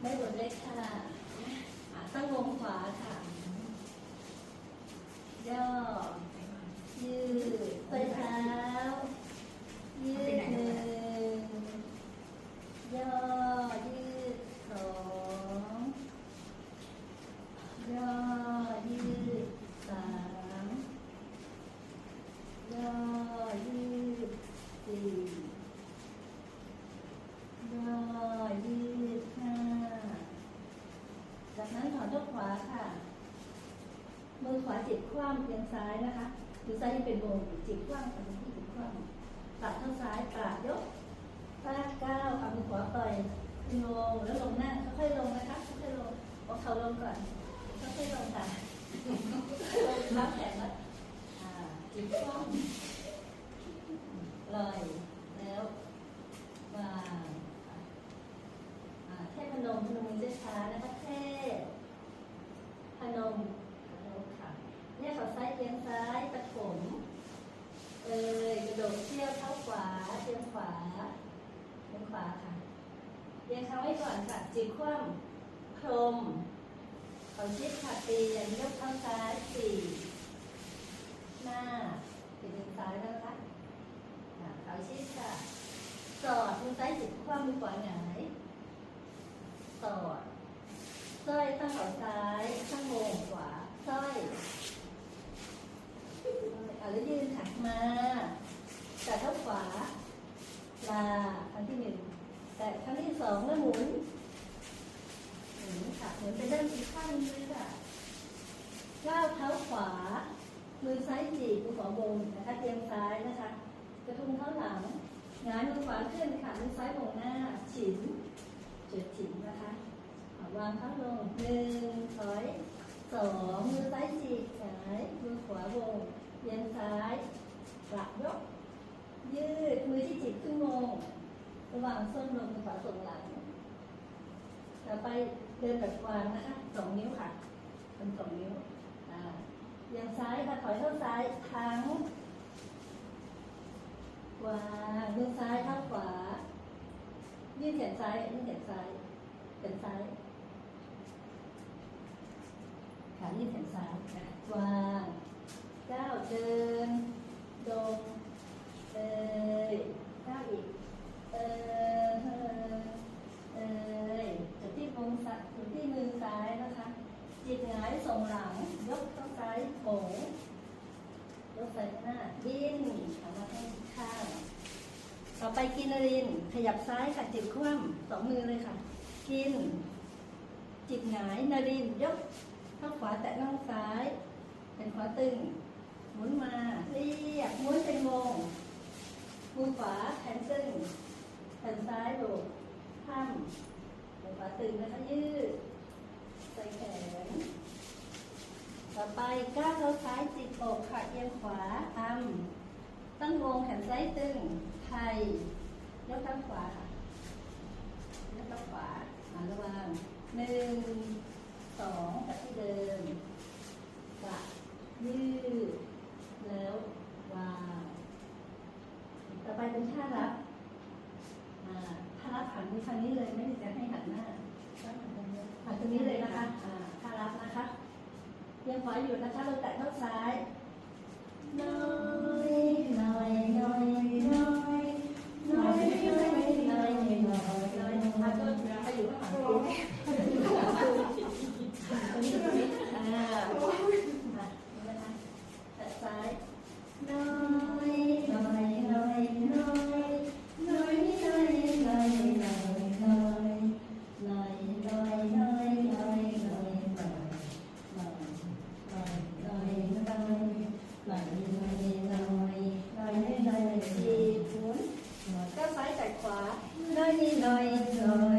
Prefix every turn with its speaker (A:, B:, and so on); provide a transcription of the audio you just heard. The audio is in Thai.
A: ไม่บดเล็กค่ะอะตั้งวงขวาค่ะย่อยืดไปเท้า ยืดหนึ่งย่อ ยืดสองย่อ ยืดสามย่อ ยืดสี่ย่อ ยืดห้าจากนั้นถอนยกขวาค่ะ มือ ขวาจิตคว่ำเอียงซ้ายนะคะมือซ้ายยังเป็นวงจิตคว่ำกับมือที่จิตคว่ำตัดเท้าซ้ายกราบยกลากก้าวเอามือขวาปล่อยขึ้นลงแล้วลงนั่งค่อยๆลงนะคะค่อยๆลงเอาเข่าลงก่อนค่อยๆลงค่ะรับแขนไว้อ่าจิตคว่ำลอยแล้ววางอ่าแค่พนมพนมมือช้าๆนะคะแค่ พนมพนมค่ะเนี่ยเขาซ้ายเอียงซ้ายปฐมเอ่ยกระโดดเชี่ยวเท้าขวาเอียง ขวาเอียงขวาค่ะเอียงเท้าไว้ก่อนค่ะจิกคว่ำพรมเขาชิดค่ะตียงยกเท้าซ้ายสี่หน้าติดมือซ้ายแล้วนะคะอ่าเขาชิดค่ะสอดมือซ้ายจิกคว่ำมือขวาหงายสอดสร้อยข้างเขาซ้ายข้างโมงขวาสร้อยอะแล้วยืนถัดมาแต่เท้าขวา ลาครั้งที่หนึ่งแต่ครั้งที่สองแล้วหมุนหมุนค่ะหมุนไปด้านอีกข้างนึงเลยค่ะก้าวเท้าขวา มือซ้ายจีบมือขวาบนนะคะเตรียมซ้ายนะคะ กระทุงเท้าหลังหงายมือขวาขึ้นค่ะมือซ้ายบงหน้าฉินจุดฉินนะคะวางเท้าลงหนึ่งถอยสองมือซ้ายจีบหงายมือขวาวงเอียงซ้ายกลับยก ยืดมือที่จิบขึ้นมงระหว่างส้นลงมือขวาส่งหลัง ต่อไปเดินแบบกวางนะคะสองนิ้วค่ะเป็นสองนิ้วอ่าเอียงซ้ายค่ะถอยเท้าซ้ายทั้งวางมือซ้ายเท้าขวา ยืดแขนซ้ายยืดแขนซ้ายแขนซ้ายขายืดแขนซ้ายวางก้าวเดินดง เอ้ยก้าวอีก เอ้ยเอ้ยจุดที่มือซ้ายจุดที่มือซ้ายนะคะ จิตหงายส่งหลัง ยกข้าซ้ายโผงยกใส่หน้าดิ้นทำมาให้ข้าง ต่อไปกินนริน ขยับซ้ายค่ะจิตคว่ำสองมือเลยค่ะ กิน จิตหงายนาริน ยกเท้าขวาแตะน่องซ้าย เป็นขวาตึงหมุนมาเรียบม้วนเป็นวง ขวาแขนตึงแขนซ้ายโดดข้ามเป็นขวาตึงนะคะยืดใส่แขน ต่อไปก้าวเท้าซ้ายจิกอกค่ะเอียงขวาทำตั้งวงแขนซ้ายตึงไทยยกข้าขวาค่ะ ยกเท้าขวามาระวังหนึ่ง สองกับที่เดิมกะยืด แล้ววาง ต่อไปเป็นท่ารับอ่าท่ารับหันไปทางนี้เลยไม่ได้จะให้หันหน้าหัน ตรงนี้เลยนะคะถ้ารับนะคะเรียงขออยู่นะคะเราแตะเท้าซ้ายน้อยน้อยน้อย joy, joy.